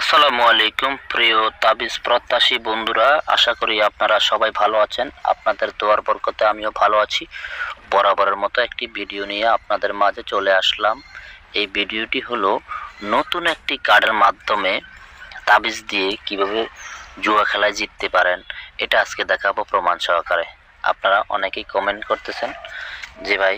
আসসালামু আলাইকুম, প্রিয় তাবিজ প্রত্যাশী বন্ধুরা। আশা করি আপনারা সবাই ভালো আছেন। আপনাদের দোয়ার বরকতে আমিও ভালো আছি। বরাবরের মতো একটি ভিডিও নিয়ে আপনাদের মাঝে চলে আসলাম। এই ভিডিওটি হলো নতুন একটি কার্ডের মাধ্যমে তাবিজ দিয়ে কীভাবে জুয়া খেলায় জিততে পারেন, এটা আজকে দেখাবো প্রমাণ সহকারে। আপনারা অনেকেই কমেন্ট করতেছেন যে ভাই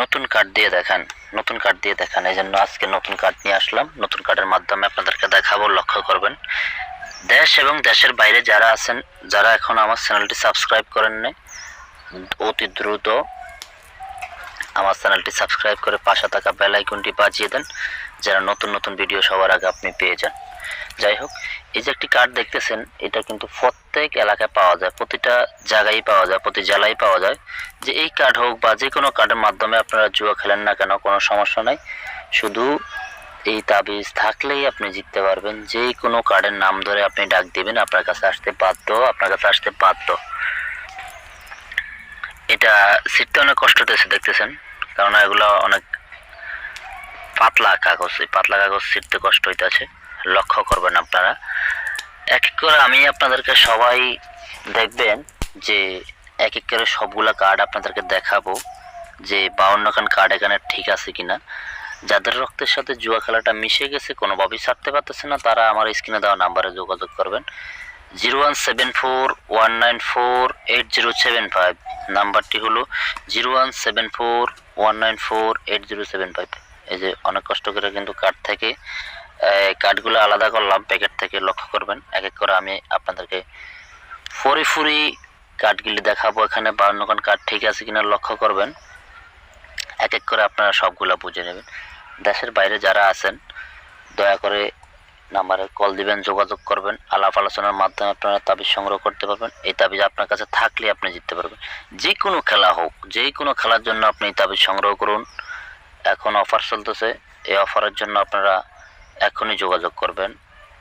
নতুন কার্ড দিয়ে দেখান, নতুন কার্ড দিয়ে দেখান। এই জন্য আজকে নতুন কার্ড নিয়ে আসলাম। নতুন কার্ডের মাধ্যমে আপনাদেরকে দেখাবো, লক্ষ্য করবেন। দেশ এবং দেশের বাইরে যারা আছেন, যারা এখন আমার চ্যানেলটি সাবস্ক্রাইব করেন নাই, অতি দ্রুত আমার চ্যানেলটি সাবস্ক্রাইব করে পাশে থাকা বেল আইকনটি বাজিয়ে দেন, যেন নতুন নতুন ভিডিও সবার আগে আপনি পেয়ে যান। যাই হোক, এই যে একটি কার্ড দেখতেছেন, এটা কিন্তু প্রত্যেক এলাকায় পাওয়া যায়, প্রতিটা জায়গায় পাওয়া যায়, প্রতি জেলায় পাওয়া যায়। যে এই কার্ড হোক বা যে কোনো কার্ডের মাধ্যমে আপনারা জুয়া খেলেন না কেন, কোনো সমস্যা নাই। শুধু এই তাবিজ থাকলেই আপনি জিততে পারবেন যে কোনো কার্ডের নাম ধরে আপনি ডাক দিবেন, আপনার কাছে আসতে বাধ্য, আপনার কাছে আসতে বাধ্য। এটা সিটতে অনেক কষ্ট দিয়েছে দেখতেছেন কারণ এগুলো অনেক পাতলা কাগজ, এই পাতলা কাগজ ছিঁড়তে কষ্ট হইতেছে। লক্ষ্য করবেন আপনারা। এক এক করে আমি আপনাদেরকে সবাই দেখবেন যে এক এক করে সবগুলা কার্ড আপনাদেরকে দেখাবো যে বাউন্ন খান কার্ড এখানে ঠিক আছে কিনা। যাদের রক্তের সাথে জুয়া খেলাটা মিশে গেছে, কোনোভাবেই ছাড়তে পারতেছে না, তারা আমার স্ক্রিনে দেওয়া নাম্বারে যোগাযোগ করবেন। Zero one seven four one nine four eight zero seven five. নাম্বারটি হলো zero one seven four one nine four eight zero seven five. এই যে অনেক কষ্ট করে কিন্তু কার্ড থেকে কার্ডগুলো আলাদা করলাম প্যাকেট থেকে লক্ষ্য করবেন। এক এক করে আমি আপনাদেরকে ফরি ফুরি কার্ডগুলি দেখাবো। এখানে বাউন্ন খান কার্ড ঠিক আছে কিনা লক্ষ্য করবেন। এক এক করে আপনারা সবগুলো বুঝে নেবেন। দেশের বাইরে যারা আছেন, দয়া করে নাম্বারে কল দিবেন, যোগাযোগ করবেন। আলাপ আলোচনার মাধ্যমে আপনারা তাবিজ সংগ্রহ করতে পারবেন। এই তাবিজ আপনার কাছে থাকলে আপনি জিততে পারবেন। যে কোনো খেলা হোক, যে কোনো খেলার জন্য আপনি তাবিজ সংগ্রহ করুন। এখন অফার চলতেছে। এই অফারের জন্য আপনারা এখনই যোগাযোগ করবেন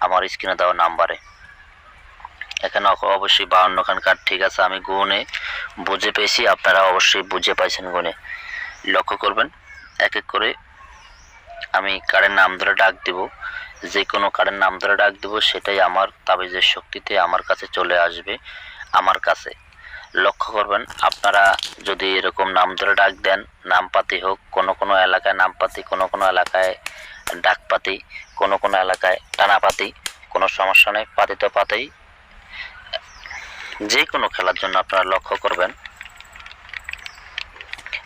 আমার স্ক্রিনে দেওয়া নাম্বারে। এখানে অবশ্যই বাউন্ন খান কার্ড ঠিক আছে, আমি গুনে বুঝে পেয়েছি, আপনারা অবশ্যই বুঝে পাইছেন গুনে লক্ষ্য করবেন, এক এক করে আমি কার্ডের নাম ধরে ডাক দিব, যে কোনো কার্ডের নাম ধরে ডাক দিব, সেটাই আমার তাবিজের শক্তিতে আমার কাছে চলে আসবে, আমার কাছে। লক্ষ্য করবেন, আপনারা যদি এরকম নাম ধরে ডাক দেন, নামপাতি হোক, কোনো কোনো এলাকায় নামপাতি, কোনো কোনো এলাকায় ডাকপাতি, কোনো কোনো এলাকায় টানাপাতি, কোনো সমস্যা নেই, পাতি তো পাতেই। যে কোনো খেলার জন্য আপনারা লক্ষ্য করবেন।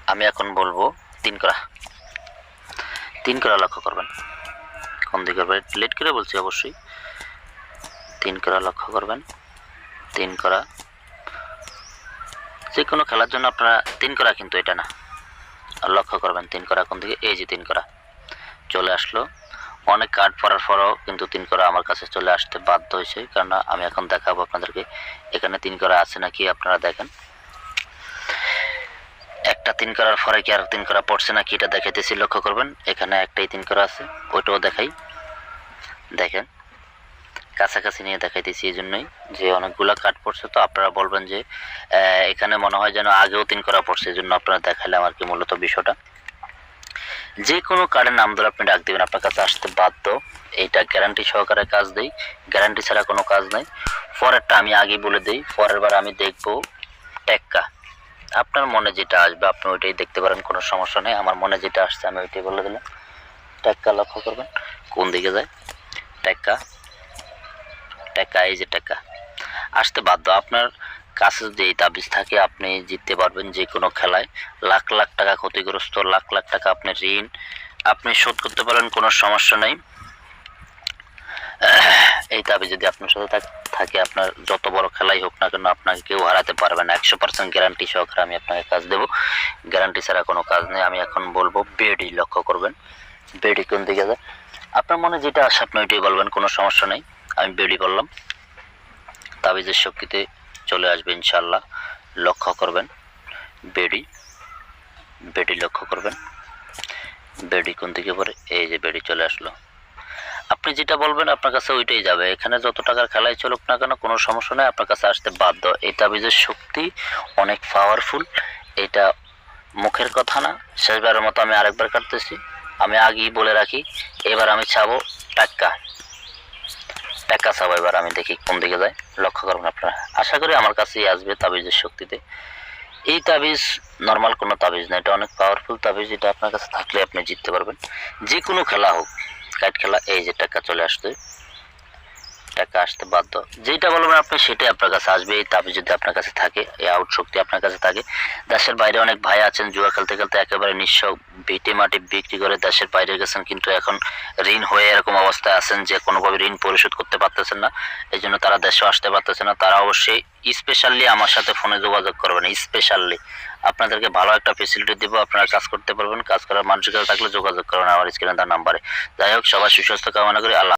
আমি এখন বলব তিন করা। তিন করা লক্ষ্য করবেন। কোন দিকে লেট করে বলছি অবশ্যই। তিন করা লক্ষ্য করবেন। তিন করা। যে কোনো খেলার জন্য আপনারা তিন করা কিন্তু এটা না। লক্ষ্য করবেন তিন করা কোন দিকে? এই যে তিন করা। চলে আসলো। অনেক কার্ড পড়ার পরও কিন্তু তিন করা আমার কাছে চলে আসতে বাধ্য হয়েছে। কারণ আমি এখন দেখাবো আপনাদেরকে এখানে তিন করা আছে নাকি আপনারা দেখেন। একটা তিন করার পরে কি আর তিন করা পড়ছে নাকি এটা দেখাইতেছি, লক্ষ্য করবেন। এখানে একটাই তিন করা আছে, ওইটাও দেখাই। দেখেন, কাছাকাছি নিয়ে দেখাইতেছি এই জন্যই যে অনেকগুলো কাঠ পড়ছে। তো আপনারা বলবেন যে এখানে মনে হয় যেন আগেও তিন করা পড়ছে, এই জন্য আপনারা দেখাইলাম আর কি মূলত বিষয়টা। যে কোনো কার্ডের নাম ধরে আপনি ডাক দেবেন, আপনার কাছে আসতে বাধ্য। এইটা গ্যারান্টি সহকারে কাজ দেই। গ্যারান্টি ছাড়া কোনো কাজ নাই। পরেরটা আমি আগে বলে দিই, পরের বার আমি দেখব টেক্কা। আপনার মনে যেটা আসবে, আপনি ওইটাই দেখতে পারেন, কোনো সমস্যা নেই। আমার মনে যেটা আসছে, আমি ওইটাই বলে দিলাম। টেক্কা লক্ষ্য করবেন, কোন দিকে যায়? টেক্কা। টেক্কা, এই যে টেক্কা। আসতে বাধ্য। আপনার কাছে যদি এই তাবিজ থাকে, আপনি জিততে পারবেন যে কোনো খেলায়। লাখ লাখ টাকা ক্ষতিগ্রস্ত, লাখ লাখ টাকা আপনি ঋণ। আপনি শোধ করতে পারেন, কোনো সমস্যা নেই। এই তাবিজ যদি আপনার সাথে থাকে আপনার যত বড় খেলাই হোক না কেন, আপনাকে কেউ হারাতে পারবে না। একশো পার্সেন্ট গ্যারান্টি সহকারে আমি আপনাকে কাজ দেবো। গ্যারান্টি ছাড়া কোনো কাজ নেই। আমি এখন বলব বেডি লক্ষ্য করবেন। বেডি কোন দিকে যায়? আপনার মনে যেটা আসে, আপনি ওইটাই বলবেন, কোনো সমস্যা নেই। আমি বেডি বললাম। তাবিজের শক্তিতে চলে আসবে ইনশাল্লাহ লক্ষ্য করবেন। বেডি বেডি লক্ষ্য করবেন। বেডি কোন দিকে পরে এই যে বেডি চলে আসলো। আপনি যেটা বলবেন আপনার কাছে ওইটাই যাবে। এখানে যত টাকার খেলাই চলুক না কেন, কোনো সমস্যা নেই, আপনার কাছে আসতে বাধ্য। এই তাবিজের শক্তি অনেক পাওয়ারফুল এটা মুখের কথা না। শেষবারের মতো আমি আরেকবার কাটতেছি। আমি আগেই বলে রাখি, এবার আমি ছাবো টাক্কা। দেখি কোন দিকে যায়। লক্ষ্য করবেন আপনারা। আশা করি আমার কাছেই আসবে তাবিজের শক্তিতে। এই তাবিজ নর্মাল কোনো তাবিজ না, এটা অনেক পাওয়ারফুল তাবিজ, এটা আপনার কাছে থাকলে আপনি জিততে পারবেন। যে কোনো খেলা হোক, কাইট খেলা, এই যে টাকা চলে আসতে টাকা আসতে বাধ্য। যেটা বলবেন আপনি, সেটাই আপনার কাছে আসবে, এই তাবিজ যদি আপনার কাছে থাকে, এই আউট শক্তি আপনার কাছে থাকে। দেশের বাইরে অনেক ভাই আছেন, জুয়া খেলতে খেলতে একেবারে নিঃস্ব ভিটে মাটি বিক্রি করে দেশের বাইরে গেছেন, কিন্তু এখন ঋণ হয়ে এরকম অবস্থায় আছেন যে কোনোভাবে ঋণ পরিশোধ করতে পারতেছেন না। এই জন্য তারা দেশে আসতে পারতেছে না। তারা অবশ্যই স্পেশালি আমার সাথে ফোনে যোগাযোগ করবেন স্পেশালি আপনাদেরকে ভালো একটা ফেসিলিটি দিব, আপনারা কাজ করতে পারবেন, কাজ করার মানসিকতা থাকলে যোগাযোগ করবেন আমার স্ক্রিনে তার নাম্বারে। যাই হোক সবার সুস্বাস্থ্য কামনা করি, আল্লাহ